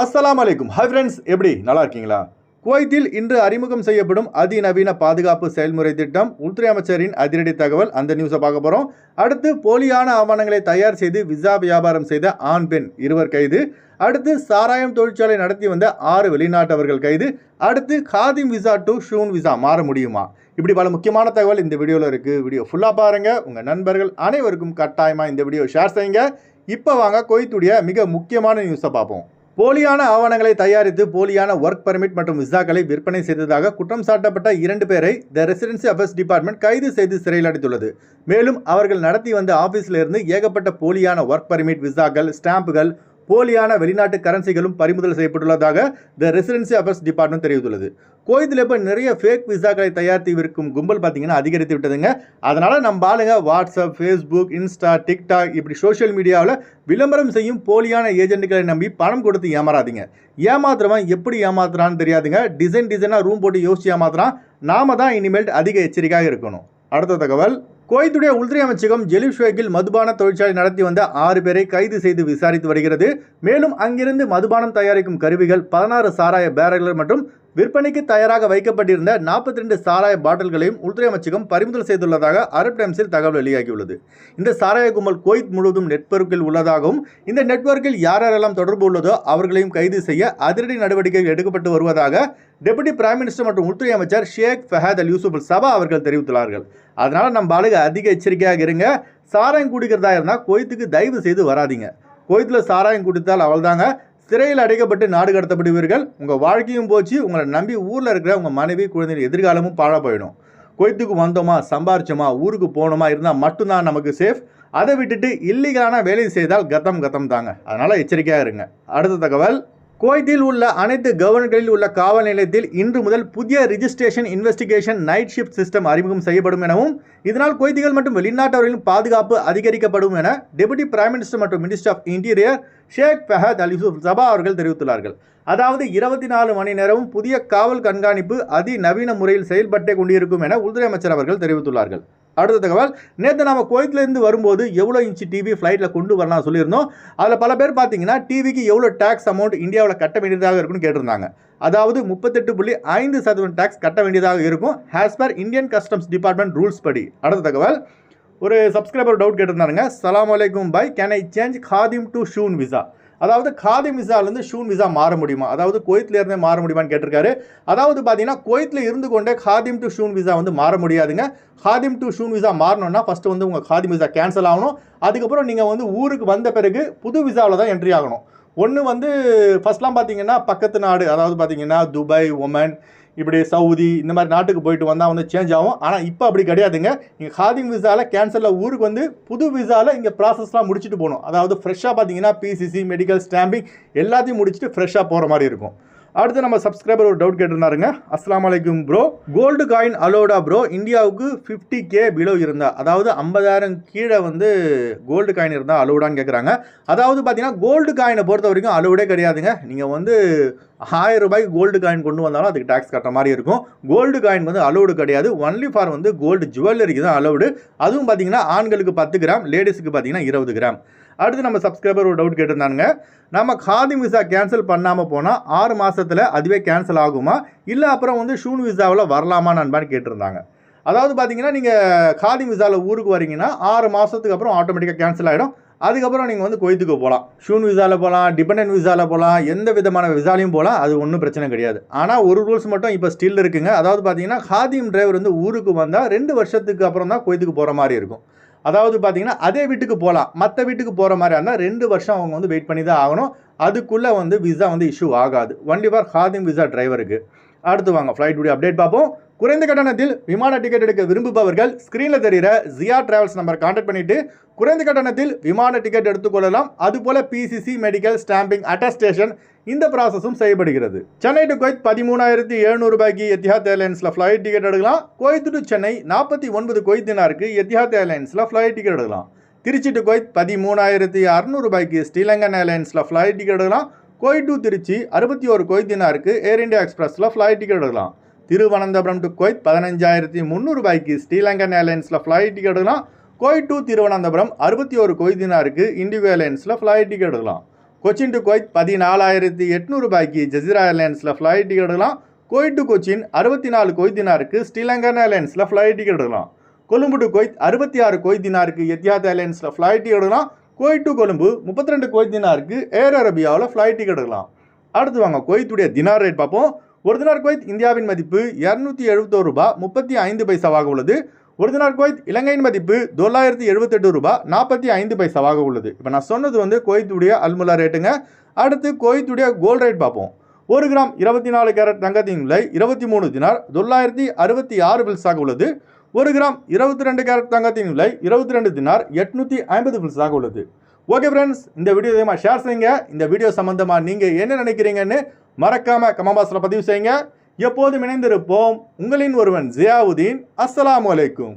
அஸ்லாம் அலைக்கும் hi friends எப்படி? நல்லா இருக்கீங்களா குவைத்தில் இன்று அறிமுகம் செய்யப்படும் அதிநவீன பாதுகாப்பு செயல்முறை திட்டம் உள்துறை அமைச்சரின் அதிரடி தகவல். அந்த நியூஸை பார்க்க போகிறோம் அடுத்து போலியான ஆவணங்களை தயார் செய்து விசா வியாபாரம் செய்த ஆண் பெண் இருவர் கைது. அடுத்து சாராயம் தொழிற்சாலை நடத்தி வந்த ஆறு வெளிநாட்டவர்கள் கைது. அடுத்து காதிம் விசா டு ஷூன் விசா மாற முடியுமா? இப்படி பல முக்கியமான தகவல் இந்த வீடியோவில் இருக்குது வீடியோ ஃபுல்லாக பாருங்கள் உங்கள் நண்பர்கள் அனைவருக்கும் கட்டாயமாக இந்த வீடியோ ஷேர் செய்யுங்க. இப்போ வாங்க கொய்த்துடைய மிக முக்கியமான நியூஸை பார்ப்போம். போலியான ஆவணங்களை தயாரித்து போலியான ஒர்க் பர்மிட் மற்றும் விசாக்களை விற்பனை செய்ததாக குற்றம் சாட்டப்பட்ட இரண்டு பேரை த ரெசிடென்சி அஃபேர்ஸ் டிபார்ட்மெண்ட் கைது செய்து சிறையில் அடைத்துள்ளது. மேலும் அவர்கள் நடத்தி வந்த ஆபீஸ்ல இருந்து ஏகப்பட்ட போலியான ஒர்க் பர்மிட் விசாக்கள் ஸ்டாம்புகள் போலியான வெளிநாட்டு கரன்சிகளும் பறிமுதல் செய்யப்பட்டுள்ளதாக த ரெசிடென்சி அஃபேர்ஸ் டிபார்ட்மெண்ட் தெரிவித்துள்ளது. கோயத்தில் இப்போ நிறைய ஃபேக் விசாக்களை தயாரித்து விற்கும் கும்பல் பார்த்தீங்கன்னா அதிகரித்து விட்டதுங்க. அதனால் நம்ம ஆளுங்க வாட்ஸ்அப் ஃபேஸ்புக் இன்ஸ்டா டிக்டாக் இப்படி சோஷியல் மீடியாவில் விளம்பரம் செய்யும் போலியான ஏஜென்ட்டுகளை நம்பி பணம் கொடுத்து ஏமாறாதீங்க. ஏமாத்துறவன் எப்படி ஏமாத்துறான்னு தெரியாதுங்க. டிசைன் டிசைனாக ரூம் போட்டு யோசிச்சு ஏமாத்துறான். நாம தான் இனிமேல் அதிக எச்சரிக்கையாக இருக்கணும். அடுத்த தகவல். குவைத்துடைய உள்துறை அமைச்சகம் ஜெலிப் ஷுவேக்கில் மதுபான தொழிற்சாலை நடத்தி வந்த ஆறு பேரை கைது செய்து விசாரித்து வருகிறது. மேலும் அங்கிருந்து மதுபானம் தயாரிக்கும் கருவிகள் பதினாறு சாராய பேரல்கள் மற்றும் விற்பனைக்கு தயாராக வைக்கப்பட்டிருந்த நாற்பத்தி ரெண்டு சாராய பாட்டில்களையும் உள்துறை அமைச்சகம் பறிமுதல் செய்துள்ளதாக அரப் டைம்ஸில் தகவல் வெளியாகியுள்ளது. இந்த சாராய கும்பல் கோயித் முழுவதும் நெட்வொர்க்கில் உள்ளதாகவும் இந்த நெட்வொர்க்கில் யார் யாரெல்லாம் தொடர்பு உள்ளதோ அவர்களையும் கைது செய்ய அதிரடி நடவடிக்கைகள் எடுக்கப்பட்டு வருவதாக டெபுட்டி பிரைம் மினிஸ்டர் மற்றும் உள்துறை அமைச்சர் ஷேக் ஃபஹத் அல் யூசுப் சபா அவர்கள் தெரிவித்துள்ளார்கள். அதனால் நம்ம ஆளுக அதிக எச்சரிக்கையாக இருங்க. சாராயம் குடிக்கிறதா இருந்தால் கோயத்துக்கு தயவு செய்து வராதீங்க. கோயத்தில் சாராயம் குடித்தால் அவள்தாங்க. சிறையில் அடைக்கப்பட்டு நாடு கடத்தப்படுவீர்கள். உங்கள் வாழ்க்கையும் போச்சு. உங்களை நம்பி ஊரில் இருக்கிற உங்கள் மனைவி குழந்தைகள் எதிர்காலமும் பாழ போயிடும். குவைத்துக்கு வந்தோமா சம்பாரிச்சோமா ஊருக்கு போனோமா இருந்தால் மட்டும்தான் நமக்கு சேஃப் அதை விட்டுட்டு இல்லீகலான வேலையை செய்தால் கத்தம் கத்தம் தாங்க. அதனால் எச்சரிக்கையாக இருங்க. அடுத்த தகவல் குவைத்தில் உள்ள அனைத்து கவர்னர்களில் உள்ள காவல் நிலையத்தில் இன்று முதல் புதிய registration investigation night shift system அறிமுகம் செய்யப்படும் எனவும் இதனால் குவைத்திகள் மற்றும் வெளிநாட்டவர்களின் பாதுகாப்பு அதிகரிக்கப்படும் என டெபுட்டி பிரைம் மினிஸ்டர் மற்றும் minister of interior Sheikh Fahad Ali Sabah அவர்கள் தெரிவித்துள்ளார்கள். அதாவது இருபத்தி நாலு மணி நேரமும் புதிய காவல் கண்காணிப்பு அதிநவீன முறையில் செயல்பட்டே கொண்டிருக்கும் என உள்துறை அமைச்சர் அவர்கள் தெரிவித்துள்ளார்கள். அடுத்த தகவல் நேற்று நம்ம கோயத்துலேருந்து வரும்போது எவ்வளோ இன்ச்சு டிவி ஃப்ளைட்டில் கொண்டு வரலாம் சொல்லியிருந்தோம். அதில் பல பேர் பார்த்தீங்கன்னா டிவிக்கு எவ்வளோ டேக்ஸ் அமௌண்ட் இந்தியாவில் கட்ட வேண்டியதாக இருக்குன்னு கேட்டிருந்தாங்க. அதாவது முப்பத்தெட்டு புள்ளி ஐந்து சதவீதம் டேக்ஸ் கட்ட வேண்டியதாக இருக்கும் as per Indian customs department rules படி. அடுத்த தகவல் ஒரு சப்ஸ்கிரைபர் டவுட் கேட்டிருந்தாருங்க. சலாம் அலைக்கும் பை கேன் ஐ சேஞ்ச் காதிம் டு ஷூன் விசா அதாவது காதிம் விசாலேருந்து ஷூன் விசா மாற முடியுமா? அதாவது குவைத்தில் இருந்தே மாற முடியுமான்னு கேட்டிருக்காரு. அதாவது பார்த்தீங்கன்னா குவைத்தில் இருந்து கொண்டே காதிம் டு ஷூன் விசா வந்து மாற முடியாதுங்க. காதிம் டு ஷூன் விசா மாறணும்னா ஃபஸ்ட்டு வந்து உங்கள் காதிம் விசா கேன்சல் ஆகணும். அதுக்கப்புறம் நீங்கள் வந்து ஊருக்கு வந்த பிறகு புது விசாவில் தான் என்ட்ரி ஆகணும். ஒன்று வந்து ஃபஸ்ட்லாம் பார்த்தீங்கன்னா பக்கத்து நாடு அதாவது பார்த்தீங்கன்னா துபாய் ஒமன் இப்படி சவுதி இந்த மாதிரி நாட்டுக்கு போயிட்டு வந்தால் வந்து சேஞ்ச் ஆகும். ஆனால் இப்போ அப்படி கிடையாதுங்க. நீங்கள் ஹாதிங் விசாவில் கேன்சலில் ஊருக்கு வந்து புது விசாவில் இங்கே ப்ராசஸ்லாம் முடிச்சுட்டு போகணும். அதாவது ஃப்ரெஷ்ஷாக பார்த்தீங்கன்னா பிசிசி மெடிக்கல் ஸ்டாம்பிங் எல்லாத்தையும் முடிச்சுட்டு ஃப்ரெஷ்ஷாக போகிற மாதிரி இருக்கும். அடுத்து நம்ம சப்ஸ்கிரைபர் ஒரு டவுட் கேட்டிருந்தாருங்க. அஸ்லாம் வலைக்கும் ப்ரோ கோல்டு காயின் அலோடா ப்ரோ இந்தியாவுக்கு ஃபிஃப்டி கே பிலோ இருந்தால் அதாவது ஐம்பதாயிரம் கீழே வந்து கோல்டு காயின் இருந்தால் அலோடான்னு கேட்குறாங்க அதாவது பார்த்தீங்கன்னா கோல்டு காயினை பொறுத்த வரைக்கும் அலோடே கிடையாதுங்க. நீங்கள் வந்து ஆயிரம் ரூபாய்க்கு கோல்டு காயின் கொண்டு வந்தாலும் அதுக்கு டேக்ஸ் கட்டுற மாதிரி இருக்கும். கோல்டு காயின் வந்து அலோடு கிடையாது. ஒன்லி ஃபார் வந்து கோல்டு ஜுவல்லரிக்கு தான் அலோடு அதுவும் பார்த்தீங்கன்னா ஆண்களுக்கு பத்து கிராம் லேடிஸுக்கு பார்த்தீங்கன்னா இருபது கிராம். அடுத்து நம்ம சப்ஸ்கிரைபர் ஒரு டவுட் கேட்டிருந்தானுங்க. நம்ம காதி விசா கேன்சல் பண்ணாமல் போனால் ஆறு மாதத்தில் அதுவே கேன்சல் ஆகுமா? இல்லை அப்புறம் வந்து ஷூன் விசாவில் வரலாமா நண்பான்னு கேட்டிருந்தாங்க. அதாவது பார்த்தீங்கன்னா நீங்கள் காதி விசாவில் ஊருக்கு வரீங்கன்னா ஆறு மாதத்துக்கு அப்புறம் ஆட்டோமேட்டிக்காக கேன்சல் ஆகிடும் அதுக்கப்புறம் நீங்கள் வந்து கொய்த்துக்கு போகலாம் ஷூன் விசாவில் போகலாம் டிபெண்டன்ட் விசாவில் போகலாம் எந்த விதமான விசாலையும் போகலாம் அது ஒன்றும் பிரச்சனை கிடையாது. ஆனால் ஒரு ரூல்ஸ் மட்டும் இப்போ ஸ்டில் இருக்குங்க. அதாவது பார்த்தீங்கன்னா ஹாதிம் டிரைவர் வந்து ஊருக்கு வந்தால் ரெண்டு வருஷத்துக்கு அப்புறம் தான் கொய்த்துக்கு போகிற மாதிரி இருக்கும். அதாவது பார்த்தீங்கன்னா அதே வீட்டுக்கு போகலாம் மற்ற வீட்டுக்கு போகிற மாதிரி இருந்தால் ரெண்டு வருஷம் அவங்க வந்து வெயிட் பண்ணி தான் ஆகணும். அதுக்குள்ளே வந்து விசா வந்து இஷ்யூ ஆகாது. ஒன்லி ஃபார் ஹாதிம் விசா டிரைவருக்கு அடுத்து வாங்க ஃப்ளைட் உடைய அப்டேட் பார்ப்போம். குறைந்த கட்டணத்தில் விமான டிக்கெட் எடுக்க விரும்புபவர்கள் ஸ்க்ரீனில் தெரிகிற ஜியா டிராவல்ஸ் நம்பர் கான்டாக்ட் பண்ணிவிட்டு குறைந்த கட்டணத்தில் விமான டிக்கெட் எடுத்துக்கொள்ளலாம் அதுபோல பிசிசி மெடிக்கல் ஸ்டாம்பிங் அட்டஸ்டேஷன் இந்த ப்ராசஸும் செய்யப்படுகிறது. சென்னை டு குவைத் பதிமூணாயிரத்தி எழுநூறு ரூபாய்க்கு எத்திஹாத் ஏர்லைன்ஸில் ஃப்ளைட் டிக்கெட் எடுக்கலாம். குவைத் டு சென்னை நாற்பத்தி ஒன்பது குவைத்தினாருக்கு எத்திஹாத் ஏர்லைன்ஸில் ஃப்ளைட் டிக்கெட் எடுக்கலாம். திருச்சி டு குவைத் பதிமூணாயிரத்தி அறுநூறு ரூபாய்க்கு ஸ்ரீலங்கன் ஏர்லைன்ஸில் ஃப்ளைட் டிக்கெட் எடுக்கலாம். குவைத் டு திருச்சி அறுபத்தி ஒரு கொய்தினாருக்கு ஏர் இண்டியா எக்ஸ்பிரஸில் ஃப்ளைட் டிக்கெட் எடுக்கலாம். திருவனந்தபுரம் டு குவைத் பதினஞ்சாயிரத்தி முந்நூறு ரூபாய்க்கு ஸ்ரீலங்கன் ஏர்லைன்ஸில் ஃப்ளைட் டிக்கெட் எடுக்கலாம். குவைத் டு திருவனந்தபுரம் அறுபத்தி ஒரு கொய்தினாருக்கு இண்டிகோ ஏர்லைன்ஸில் ஃப்ளைட் டிக்கெட் எடுக்கலாம். கொச்சின் டு குவைத் பதினாலாயிரத்தி எட்நூறு ரூபாய்க்கு ஜசீரா ஏர்லைன்ஸில் ஃப்ளைட் டிக்கெட் எடுக்கலாம். குவைத் டு கொச்சின் அறுபத்தி நாலு கொய்தினாருக்கு ஸ்ரீலங்கன் ஏர்லைன்ஸில் ஃப்ளைட் டிக்கெட் எடுக்கலாம். கொழும்பு டு குவைத் அறுபத்தி ஆறு கொய்தினாருக்கு எத்தியாத் ஏர்லைன்ஸில் ஃப்ளைட் டிக்கெட் எடுக்கலாம். குவைத் டு கொழும்பு முப்பத்தி ரெண்டு கொய்தினாருக்கு ஏர் அரபியாவில் ஃப்ளைட் டிக்கெட் எடுக்கலாம். அடுத்து வாங்க கொய்த்துடைய தினார் ரேட் பார்ப்போம். ஒரு தினார் குவைத் இந்தியாவின் மதிப்பு இரநூத்தி எழுபத்தோரு ரூபாய் முப்பத்தி ஐந்து பைசாவாக உள்ளது. ஒரு தினார் குவைத் இலங்கையின் மதிப்பு தொள்ளாயிரத்தி எழுபத்தெட்டு ரூபாய் நாற்பத்தி ஐந்து பைசாவாக உள்ளது. இப்போ நான் சொன்னது வந்து கோயத்துடைய அல்முலா ரேட்டுங்க. அடுத்து கோயத்துடைய கோல்ட் ரேட் பார்ப்போம். ஒரு கிராம் இருபத்தி நாலு கேரட் தங்கத்தின் விலை இருபத்தி மூணு தினார் தொள்ளாயிரத்தி அறுபத்தி ஆறு பில்ஸாக உள்ளது. ஒரு கிராம் இருபத்தி ரெண்டு கேரட் தங்கத்தின் விலை இருபத்தி ரெண்டு தினார் எட்நூற்றி ஐம்பது பில்ஸாக உள்ளது. ஓகே ஃப்ரெண்ட்ஸ் இந்த வீடியோ அதிகமாக ஷேர் செய்யுங்க. இந்த வீடியோ சம்மந்தமாக நீங்கள் என்ன நினைக்கிறீங்கன்னு மறக்காமல் கமெண்ட் பதிவு செய்யுங்க. எப்போதும் இணைந்திருப்போம். உங்களின் ஒருவன் ஜியாவுதீன். அஸ்ஸலாமு அலைக்கும்.